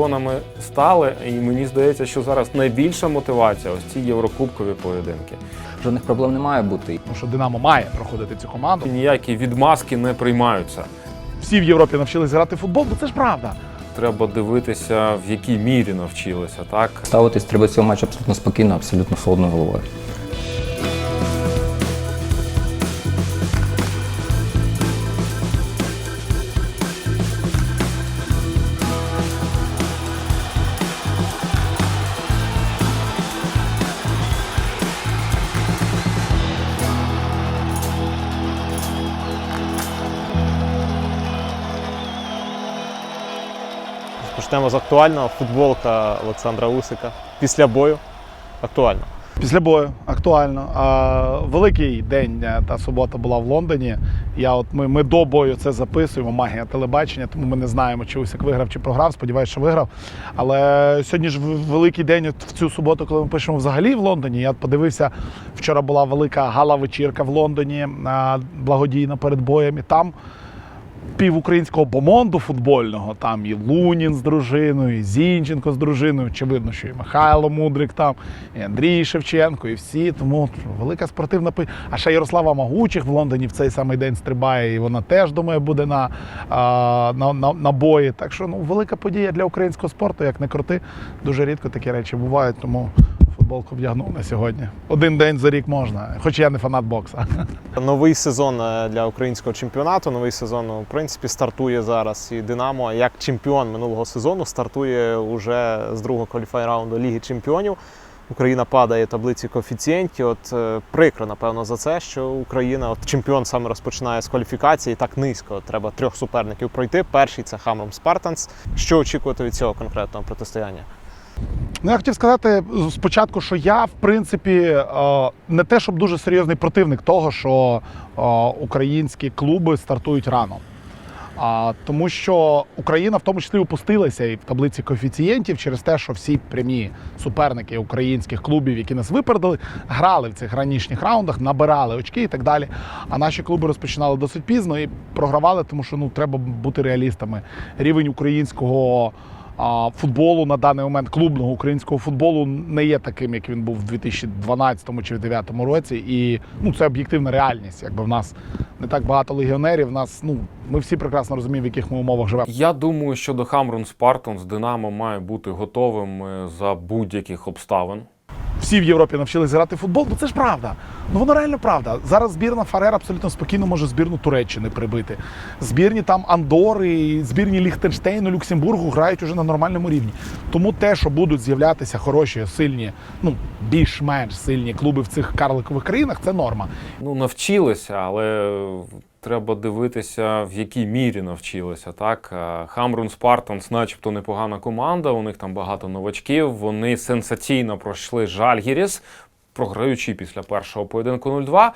чемпіонами стали, і мені здається, що зараз найбільша мотивація ось ці єврокубкові поєдинки. Жодних проблем не має бути. Тому що Динамо має проходити цю команду. Ніякі відмазки не приймаються. Всі в Європі навчились грати в футбол, бо це ж правда. Треба дивитися, в якій мірі навчилися, так? Ставитись треба цього матчу абсолютно спокійно, абсолютно холодною головою. Почнемо з актуального. Футболка Олександра Усика після бою. Актуально. Після бою актуально. А, великий день та субота була в Лондоні. Я от ми, ми до бою це записуємо. Магія телебачення, тому ми не знаємо, чи Усик виграв чи програв. Сподіваюся, що виграв. Але сьогодні ж великий день от в цю суботу, коли ми пишемо взагалі в Лондоні. Я подивився, вчора була велика гала-вечірка в Лондоні благодійна перед боєм. І там пів українського бомонду футбольного. Там і Лунін з дружиною, і Зінченко з дружиною. Очевидно, що і Михайло Мудрик там, і Андрій Шевченко, і всі. Тому велика спортивна пи- А ще Ярослава Магучих в Лондоні в цей самий день стрибає, і вона теж думаю буде на, на, на, на бої. Так що ну велика подія для українського спорту, як не крути. Дуже рідко такі речі бувають, тому. Футболку вдягнув на сьогодні. Один день за рік можна, хоч я не фанат бокса. Новий сезон е, для українського чемпіонату. Новий сезон, ну, в принципі, стартує зараз. І Динамо, як чемпіон минулого сезону, стартує уже з другого кваліфай раунду Ліги Чемпіонів. Україна падає таблиці коефіцієнтів. От е, прикро, напевно, за це, що Україна, от чемпіон саме розпочинає з кваліфікації так низько. Треба трьох суперників пройти. Перший це Хамром Спартанс. Що очікувати від цього конкретного протистояння? Ну, я хотів сказати спочатку, що я, в принципі, е, не те, щоб дуже серйозний противник того, що е, українські клуби стартують рано. Тому що Україна в тому числі опустилася і в таблиці коефіцієнтів через те, що всі прямі суперники українських клубів, які нас випередили, грали в цих ранішніх раундах, набирали очки і так далі. А наші клуби розпочинали досить пізно і програвали, тому що ну треба бути реалістами. Рівень українського футболу на даний момент клубного українського футболу не є таким, як він був в 2012 чи 2009 році. І ну це об'єктивна реальність. Якби в нас не так багато легіонерів. Нас ну ми всі прекрасно розуміємо, в яких ми умовах живемо. Я думаю, що до Хамрун Спартон з Динамо має бути готовим е, за будь-яких обставин. Всі в Європі навчились грати в футбол, бо це ж правда. Ну воно реально правда. Зараз збірна Фарер абсолютно спокійно може збірну Туреччини прибити. Збірні там Андори, збірні Ліхтенштейну, Люксембургу грають уже на нормальному рівні. Тому те, що будуть з'являтися хороші, сильні, ну більш-менш сильні клуби в цих карликових країнах, це норма. Ну, навчилися, але треба дивитися, в якій мірі навчилися. Так, Е, Хамрун Спартанс, начебто непогана команда. У них там багато новачків. Вони сенсаційно пройшли Жальгіріс, програючи після першого поєдинку 0-2.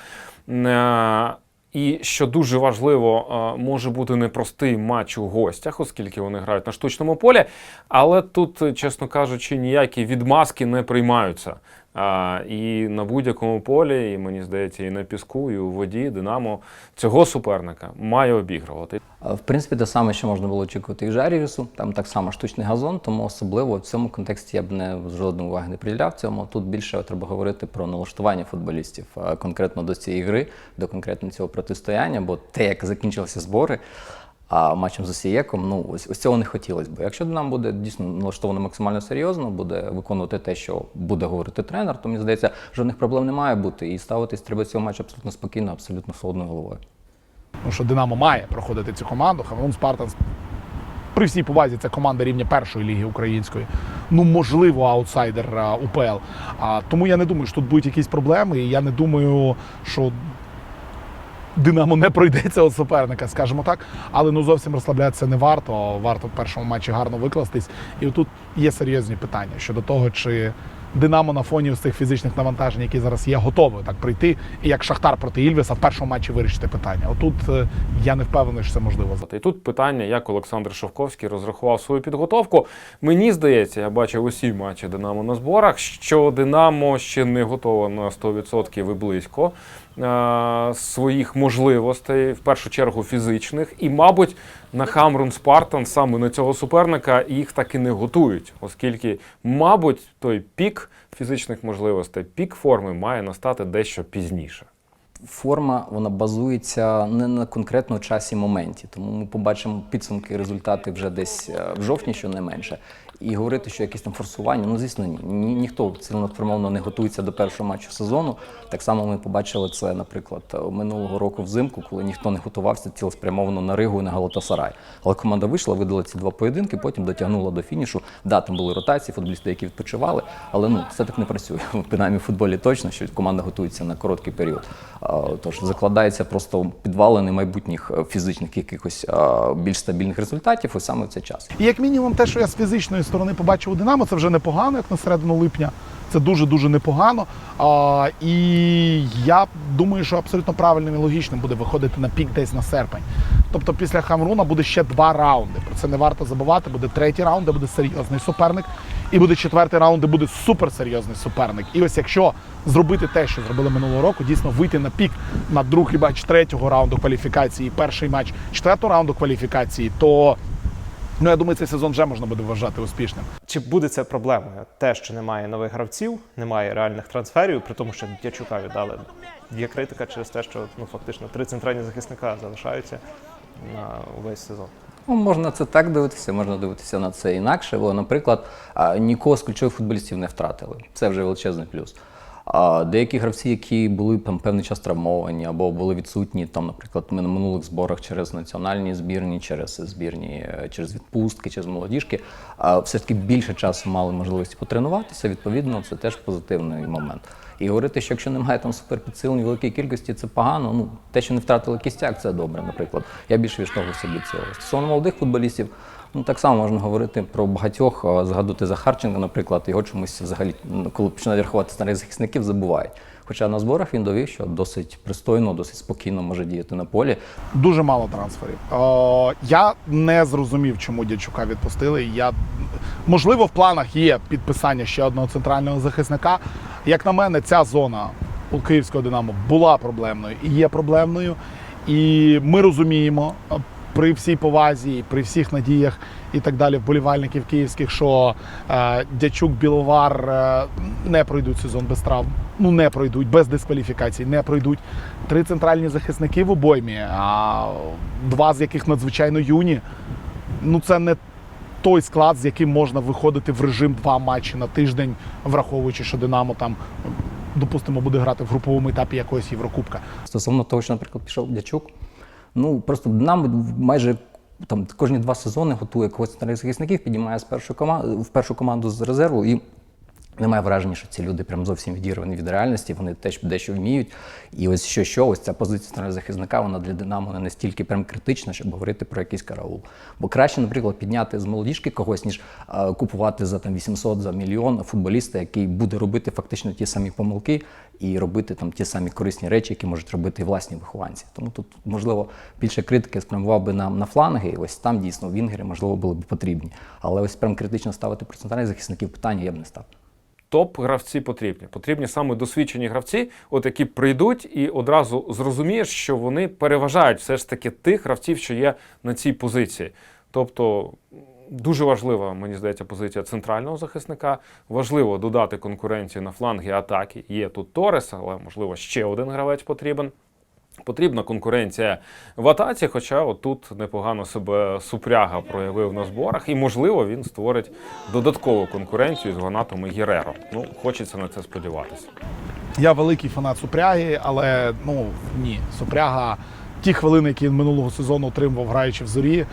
Е, І що дуже важливо, е, може бути непростий матч у гостях, оскільки вони грають на штучному полі. Але тут, чесно кажучи, ніякі відмазки не приймаються. А, і на будь-якому полі, і мені здається, і на піску, і у воді Динамо цього суперника має обігрувати. В принципі, те саме, що можна було очікувати і Жарірісу, там так само штучний газон, тому особливо в цьому контексті я б не жодної уваги не приділяв цьому. Тут більше треба говорити про налаштування футболістів конкретно до цієї гри, до конкретно цього протистояння, бо те, як закінчилися збори. А матчем з Осієком, ну ось ось цього не хотілося б. Якщо нам буде дійсно налаштовано максимально серйозно, буде виконувати те, що буде говорити тренер, то мені здається, жодних проблем не має бути. І ставитись треба цього матчу абсолютно спокійно, абсолютно холодною головою. Тому що Динамо має проходити цю команду. Хамрун Спартанс при всій повазі це команда рівня першої ліги української. Ну, можливо, аутсайдер УПЛ. А, тому я не думаю, що тут будуть якісь проблеми. І я не думаю, що Динамо не пройде цього суперника, скажімо так. Але ну зовсім розслаблятися не варто. Варто в першому матчі гарно викластись. І тут є серйозні питання щодо того, чи Динамо на фоні ось цих фізичних навантажень, які зараз є, готове так прийти, і як Шахтар проти Ільвеса в першому матчі вирішити питання. Отут е, я не впевнений, що це можливо. І тут питання, як Олександр Шовковський розрахував свою підготовку. Мені здається, я бачив усі матчі Динамо на зборах, що Динамо ще не готово на 100% і близько. Е, своїх можливостей, в першу чергу фізичних, і, мабуть, на Хамрун Спартан саме на цього суперника їх так і не готують, оскільки, мабуть, той пік фізичних можливостей, пік форми має настати дещо пізніше. Форма вона базується не на конкретному часі моменті, тому ми побачимо підсумки результати вже десь е, в жовтні, щонайменше. І говорити, що якісь там форсування, ну звісно, ні. Ні- Ніхто цілеспрямовно не готується до першого матчу сезону. Так само ми побачили це, наприклад, минулого року взимку, коли ніхто не готувався цілеспрямовано на Ригу і на Галатасарай. Але команда вийшла, видала ці два поєдинки, потім дотягнула до фінішу. Да, там були ротації, футболісти, які відпочивали, але ну це так не працює. Принаймні в футболі точно, що команда готується на короткий період. Тож закладається просто підвалини майбутніх е, фізичних якихось більш стабільних результатів, і саме в цей час. І як мінімум, те, що я з фізичної сторони побачив у Динамо, це вже непогано, як на середину липня. Це дуже дуже непогано. А, і я думаю, що абсолютно правильним і логічним буде виходити на пік десь на серпень. Тобто після Хамруна буде ще два раунди. Про це не варто забувати. Буде третій раунд, де буде серйозний суперник, і буде четвертий раунд, де буде суперсерйозний суперник. І ось якщо зробити те, що зробили минулого року, дійсно вийти на пік на другий матч третього раунду кваліфікації, перший матч четвертого раунду кваліфікації, то ну я думаю, цей сезон вже можна буде вважати успішним. Чи буде це проблемою? Те, що немає нових гравців, немає реальних трансферів, при тому, що Дячука віддали. Є критика через те, що ну фактично три центральні захисника залишаються на увесь сезон. Ну, можна це так дивитися, можна дивитися на це інакше. Бо, наприклад, нікого з ключових футболістів не втратили. Це вже величезний плюс. А деякі гравці, які були там певний час травмовані або були відсутні, там, наприклад, ми на минулих зборах через національні збірні, через збірні, е, через відпустки, через молодіжки, все ж таки більше часу мали можливості потренуватися. Відповідно, це теж позитивний момент. І говорити, що якщо немає там суперпідсилень в великій кількості, це погано. Ну те, що не втратили кістяк, це добре. Наприклад, я більше відштовхувався від цього. Стосовно молодих футболістів, ну так само можна говорити про багатьох. Згадувати Захарченка, наприклад, його чомусь взагалі, ну, коли починають рахувати старих захисників, забувають. Хоча на зборах він довів, що досить пристойно, досить спокійно може діяти на полі. Дуже мало трансферів. О, я не зрозумів, чому Дячука відпустили. Я можливо в планах є підписання ще одного центрального захисника. Як на мене, ця зона у київського Динамо була проблемною і є проблемною. І ми розуміємо е, при всій повазі, при всіх надіях і так далі вболівальників київських, що е, Дячук Біловар е, не пройдуть сезон без травм. Ну не пройдуть без дискваліфікацій, не пройдуть. Три центральні захисники в обоймі, а два з яких надзвичайно юні. Ну це не той склад, з яким можна виходити в режим два матчі на тиждень, враховуючи, що Динамо там, допустимо, буде грати в груповому етапі якогось Єврокубка. Стосовно того, що, наприклад, пішов Дячук, ну просто нам майже там кожні два сезони готує когось на захисників, піднімає з першої команди в першу команду з резерву і. Немає враження, що ці люди прям зовсім відірвані від реальності, вони теж дещо вміють. І ось що, що ось ця позиція захисника, вона для Динамо не настільки прям критична, щоб говорити про якийсь караул. Бо краще, наприклад, підняти з молодіжки когось, ніж е, купувати за там 800 за мільйон футболіста, який буде робити фактично ті самі помилки і робити там ті самі корисні речі, які можуть робити і власні вихованці. Тому тут, можливо, більше критики спрямував би нам на фланги, і ось там дійсно вінгери, можливо, були б потрібні. Але ось прям критично ставити про центральних захисників питання я б не став. Топ-гравці потрібні. Потрібні саме досвідчені гравці, от які прийдуть і одразу зрозумієш, що вони переважають все ж таки тих гравців, що є на цій позиції. Тобто дуже важлива, мені здається, позиція центрального захисника. Важливо додати конкуренцію на фланги атаки. Є тут Торес, але можливо ще один гравець потрібен. Потрібна конкуренція в атаці, хоча отут непогано себе супряга проявив на зборах, і можливо він створить додаткову конкуренцію з Гонатом і Гєреро. Ну, хочеться на це сподіватися. Я великий фанат Супряги, але ну ні, Супряга, ті хвилини, які він минулого сезону отримував, граючи в зорі.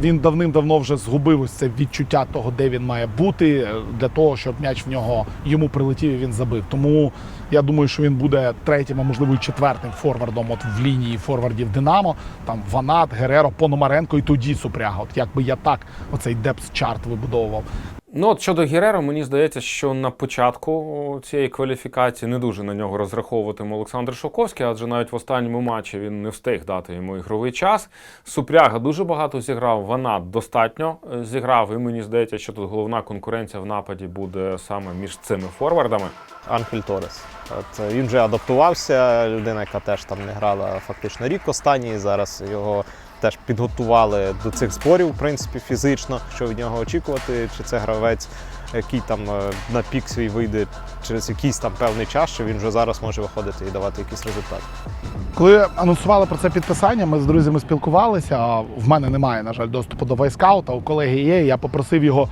Він давним-давно вже згубив ось це відчуття того, де він має бути, е, для того, щоб м'яч в нього йому прилетів і він забив. Тому я думаю, що він буде третім, а можливо і четвертим форвардом от в лінії форвардів Динамо. Там Ванат, Гереро, Пономаренко і тоді Супряга. От якби я так оцей депс чарт вибудовував. Ну, от щодо Гіреро, мені здається, що на початку цієї кваліфікації не дуже на нього розраховуватиме Олександр Шовковський, адже навіть в останньому матчі він не встиг дати йому ігровий час. Супряга дуже багато зіграв, вона достатньо е, зіграв, і мені здається, що тут головна конкуренція в нападі буде саме між цими форвардами. Анхель Торес. От е, він вже адаптувався, людина, яка теж там не грала фактично рік останній. Зараз його теж підготували до цих зборів, в принципі, фізично. Що від нього очікувати? Чи це гравець, який там е, на пік свій вийде через якийсь там певний час, що він вже зараз може виходити і давати якийсь результат. Коли анонсували про це підписання, ми з друзями спілкувалися. В мене немає, на жаль, доступу до вайскаута. У колеги є. Я попросив його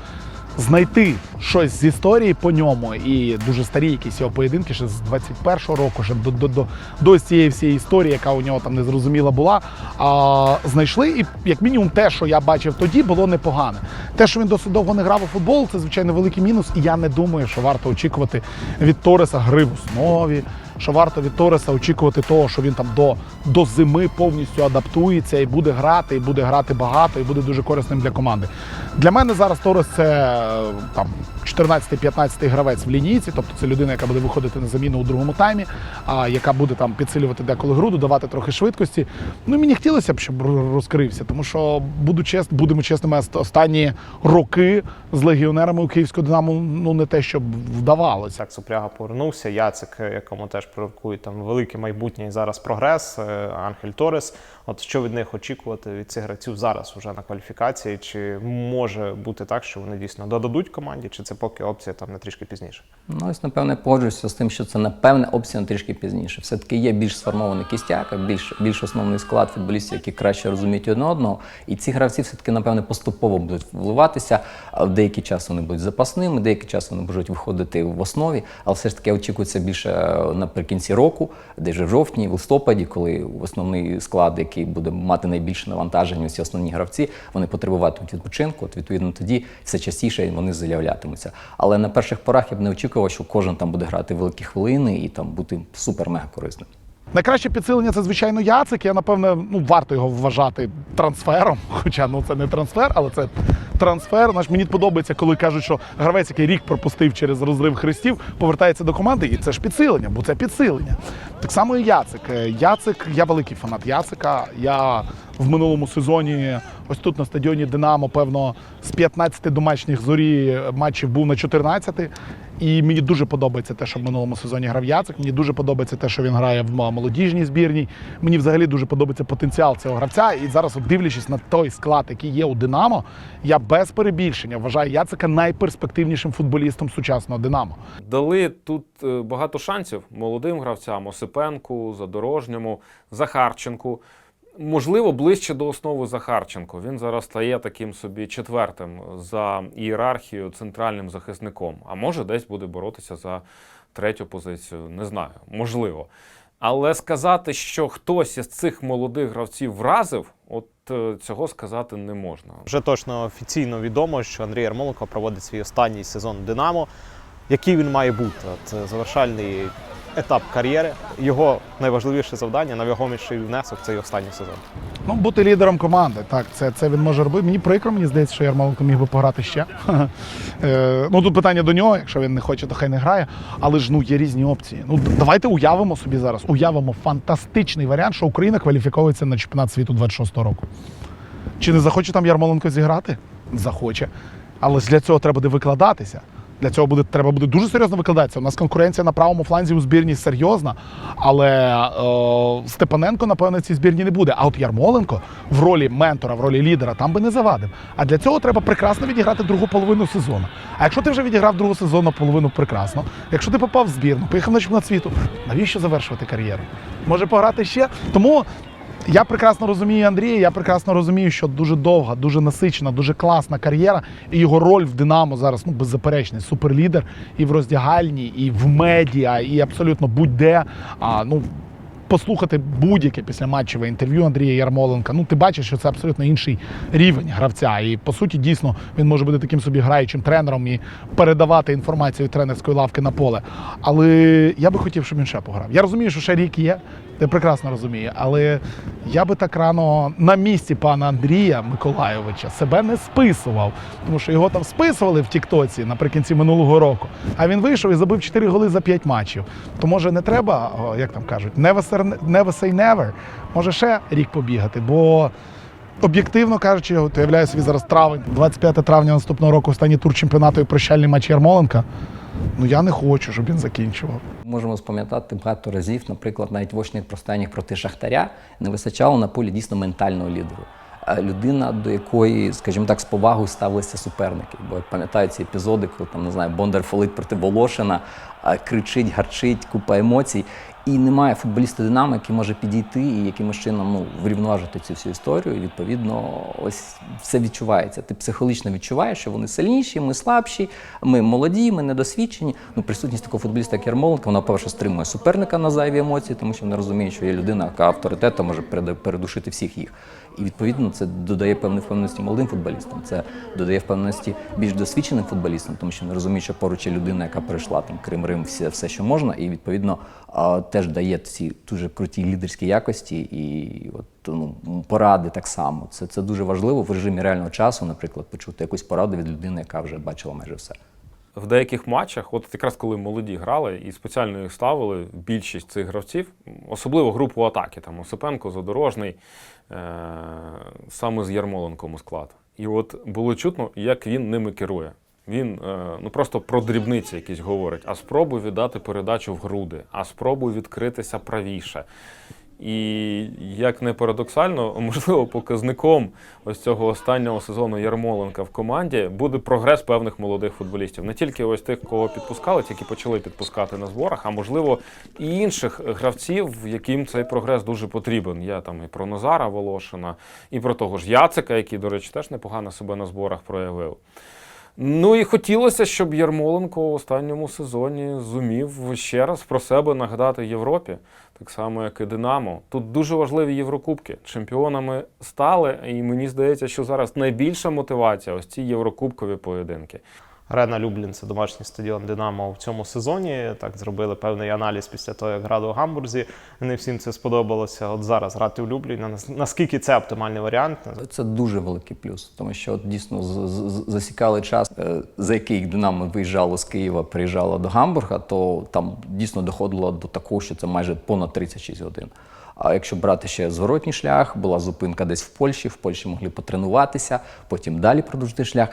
знайти щось з історії по ньому. І дуже старі якісь його поєдинки, ще з 21-го року, ще до, до, до, до цієї всієї історії, яка у нього там незрозуміла була. А, знайшли, і як мінімум те, що я бачив тоді, було непогане. Те, що він досить довго не грав у футбол, це звичайно великий мінус. І я не думаю, що варто очікувати від Тореса гри в основі що варто від Тореса очікувати того, що він там до, до зими повністю адаптується і буде грати, і буде грати багато, і буде дуже корисним для команди. Для мене зараз Торес це е, там 14-15 гравець в лінійці, тобто це людина, яка буде виходити на заміну у другому таймі, а яка буде там підсилювати деколи гру, додавати трохи швидкості. Ну мені хотілося б, щоб розкрився, тому що буду чест, будемо чесними, останні роки з легіонерами у Київського Динамо ну не те, щоб вдавалося. Так, Супряга повернувся. Яцик, якому теж пророкують там велике майбутнє і зараз прогрес. е, Анхель Торес. От що від них очікувати від цих гравців зараз уже на кваліфікації? Чи може бути так, що вони дійсно додадуть команді, чи це поки опція там на трішки пізніше? Ну, ось, напевне, погоджуюся з тим, що це напевне опція на трішки пізніше. Все-таки є більш сформований кістяк, більш, більш основний склад футболістів, які краще розуміють одне одного. І ці гравці все-таки, напевне, поступово будуть вливатися. В деякий час вони будуть запасними, деякий час вони можуть виходити в основі, але все ж таки очікується більше е, наприкінці року, де вже в жовтні, в листопаді, коли основний склад, який буде мати найбільше навантаження, всі основні гравці, вони потребуватимуть відпочинку. От відповідно тоді все частіше вони з'являтимуться. Але на перших порах я б не очікував, що кожен там буде грати великі хвилини і там бути супер-мега корисним. Найкраще підсилення це, звичайно, Яцик. Я напевне, ну варто його вважати трансфером. Хоча ну це не трансфер, але це трансфер. Наш мені подобається, коли кажуть, що гравець, який рік пропустив через розрив хрестів, повертається до команди, і це ж підсилення, бо це підсилення. Так само і Яцик. Е, Яцик, я великий фанат Яцика. Я в минулому сезоні, ось тут на стадіоні Динамо, певно, з 15 домашніх зорі матчів був на 14. І мені дуже подобається те, що в минулому сезоні грав Яцик. Мені дуже подобається те, що він грає в молодіжній збірній. Мені взагалі дуже подобається потенціал цього гравця. І зараз, от дивлячись на той склад, який є у Динамо, я без перебільшення вважаю Яцика найперспективнішим футболістом сучасного Динамо. Дали тут е, багато шансів молодим гравцям Осипенку, Задорожньому, Захарченку. Можливо, ближче до основи Захарченко. Він зараз стає таким собі четвертим за ієрархією центральним захисником. А може, десь буде боротися за третю позицію. Не знаю, можливо. Але сказати, що хтось із цих молодих гравців вразив, от е, цього сказати не можна. Вже точно офіційно відомо, що Андрій Ярмоленко проводить свій останній сезон Динамо. Який він має бути? Це завершальний етап кар'єри. Його найважливіше завдання, найвагоміший внесок це й останній сезон. Ну, бути лідером команди. Так, це, це він може робити. Мені прикро, мені здається, що Ярмоленко міг би пограти ще. Е, ну тут питання до нього, якщо він не хоче, то хай не грає. Але ж ну є різні опції. Ну давайте уявимо собі зараз. Уявимо фантастичний варіант, що Україна кваліфіковується на чемпіонат світу 26-го року. Чи не захоче там Ярмоленко зіграти? Захоче. Але ж для цього треба буде викладатися. Для цього буде треба буде дуже серйозно викладатися. У нас конкуренція на правому фланзі у збірні серйозна, але е, Степаненко, напевно, цій збірні не буде. А от Ярмоленко в ролі ментора, в ролі лідера там би не завадив. А для цього треба прекрасно відіграти другу половину сезону. А якщо ти вже відіграв другу сезону половину прекрасно, якщо ти попав в збірну, поїхав на чемпіонат світу, навіщо завершувати кар'єру? Може пограти ще? Тому я прекрасно розумію Андрія, я прекрасно розумію, що дуже довга, дуже насичена, дуже класна кар'єра. І його роль в Динамо зараз ну беззаперечний суперлідер і в роздягальні, і в медіа, і абсолютно будь-де. А, ну, послухати будь-яке післяматчеве інтерв'ю Андрія Ярмоленка. Ну, ти бачиш, що це абсолютно інший рівень гравця. І по суті, дійсно, він може бути таким собі граючим тренером і передавати інформацію тренерської лавки на поле. Але я би хотів, щоб він ще пограв. Я розумію, що ще рік є. Я прекрасно розумію, але я би так рано на місці пана Андрія Миколайовича себе не списував, тому що його там списували в Тіктоці наприкінці минулого року. А він вийшов і забив 4 голи за 5 матчів. То може не треба, як там кажуть, never say never. Може ще рік побігати, бо. Об'єктивно кажучи, от уявляю собі зараз травень, 25 травня наступного року, останній тур чемпіонату і прощальний матч Ярмоленка. Ну я не хочу, щоб він закінчував. Можемо спам'ятати багато разів, наприклад, навіть в очних простояннях проти Шахтаря не вистачало на полі дійсно ментального лідеру. Людина, до якої, скажімо так, з повагою ставилися суперники. Бо як пам'ятаю ці епізоди, коли там не знаю, Бондар фолить проти Волошина, кричить, гарчить, купа емоцій. І немає футболіста Динамо, який може підійти і якимось чином ну, врівноважити цю всю історію. І відповідно, ось все відчувається. Ти психологічно відчуваєш, що вони сильніші, ми слабші, ми молоді, ми недосвідчені. Ну, присутність такого футболіста, як Ярмоленко, вона перше стримує суперника на зайві емоції, тому що вони розуміють, що є людина, яка авторитетом може передушити всіх їх. І відповідно це додає певної впевненості молодим футболістам. Це додає впевненості більш досвідченим футболістам, тому що вони розуміють, що поруч є людина, яка пройшла там Крим, Рим, все, все, що можна, і відповідно теж дає ці дуже круті лідерські якості і от ну, поради так само. Це, це дуже важливо в режимі реального часу, наприклад, почути якусь пораду від людини, яка вже бачила майже все. В деяких матчах, от якраз коли молоді грали і спеціально їх ставили, більшість цих гравців, особливо групу атаки, там Осипенко, Задорожний, е- саме з Ярмоленком у склад. І от було чутно, як він ними керує. Він е, ну просто про дрібниці якісь говорить, а спробуй віддати передачу в груди, а спробуй відкритися правіше. І як не парадоксально, можливо, показником ось цього останнього сезону Ярмоленка в команді буде прогрес певних молодих футболістів. Не тільки ось тих, кого підпускали, тільки почали підпускати на зборах, а можливо і інших гравців, яким цей прогрес дуже потрібен. Я там і про Назара Волошина, і про того ж Яцика, який, до речі, теж непогано себе на зборах проявив. Ну і хотілося, щоб Ярмоленко в останньому сезоні зумів ще раз про себе нагадати Європі, так само, як і Динамо. Тут дуже важливі Єврокубки. Чемпіонами стали, і мені здається, що зараз найбільша мотивація ось ці єврокубкові поєдинки. Арена Люблін це домашній стадіон Динамо в цьому сезоні. Так зробили певний аналіз після того, як грали у Гамбурзі. Не всім це сподобалося. От зараз грати в Любліні. Нас- Наскільки це оптимальний варіант? Це дуже великий плюс, тому що от дійсно засікали час, е, за який Динамо виїжджало з Києва, приїжджало до Гамбурга, то там дійсно доходило до такого, що це майже понад 36 годин. А якщо брати ще зворотній шлях, була зупинка десь в Польщі, в Польщі могли потренуватися, потім далі продовжити шлях.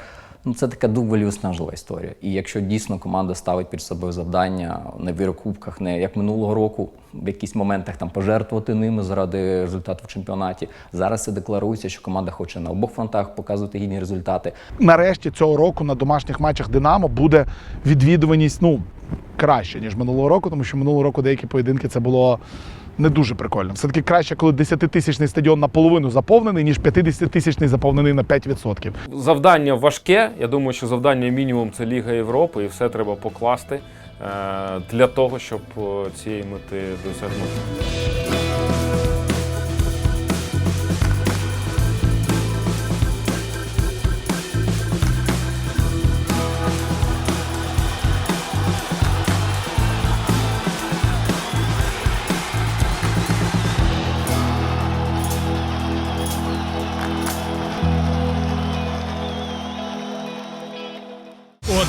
Ну, це така доволі виснажлива історія. І якщо дійсно команда ставить перед собою завдання не в Єврокубках, не як минулого року, в якісь моментах там пожертвувати ними заради результату в чемпіонаті. Зараз це декларується, що команда хоче на обох фронтах показувати гідні результати. нарешті цього року на домашніх матчах Динамо буде відвідуваність ну, краще, ніж минулого року, тому що минулого року деякі поєдинки це було не дуже прикольно. Все-таки краще, коли 10-тисячний стадіон наполовину заповнений, ніж 50-тисячний заповнений на 5%. Завдання важке. Я думаю, що завдання мінімум це Ліга Європи, і все треба покласти е, для того, щоб е, цієї мети досягнути.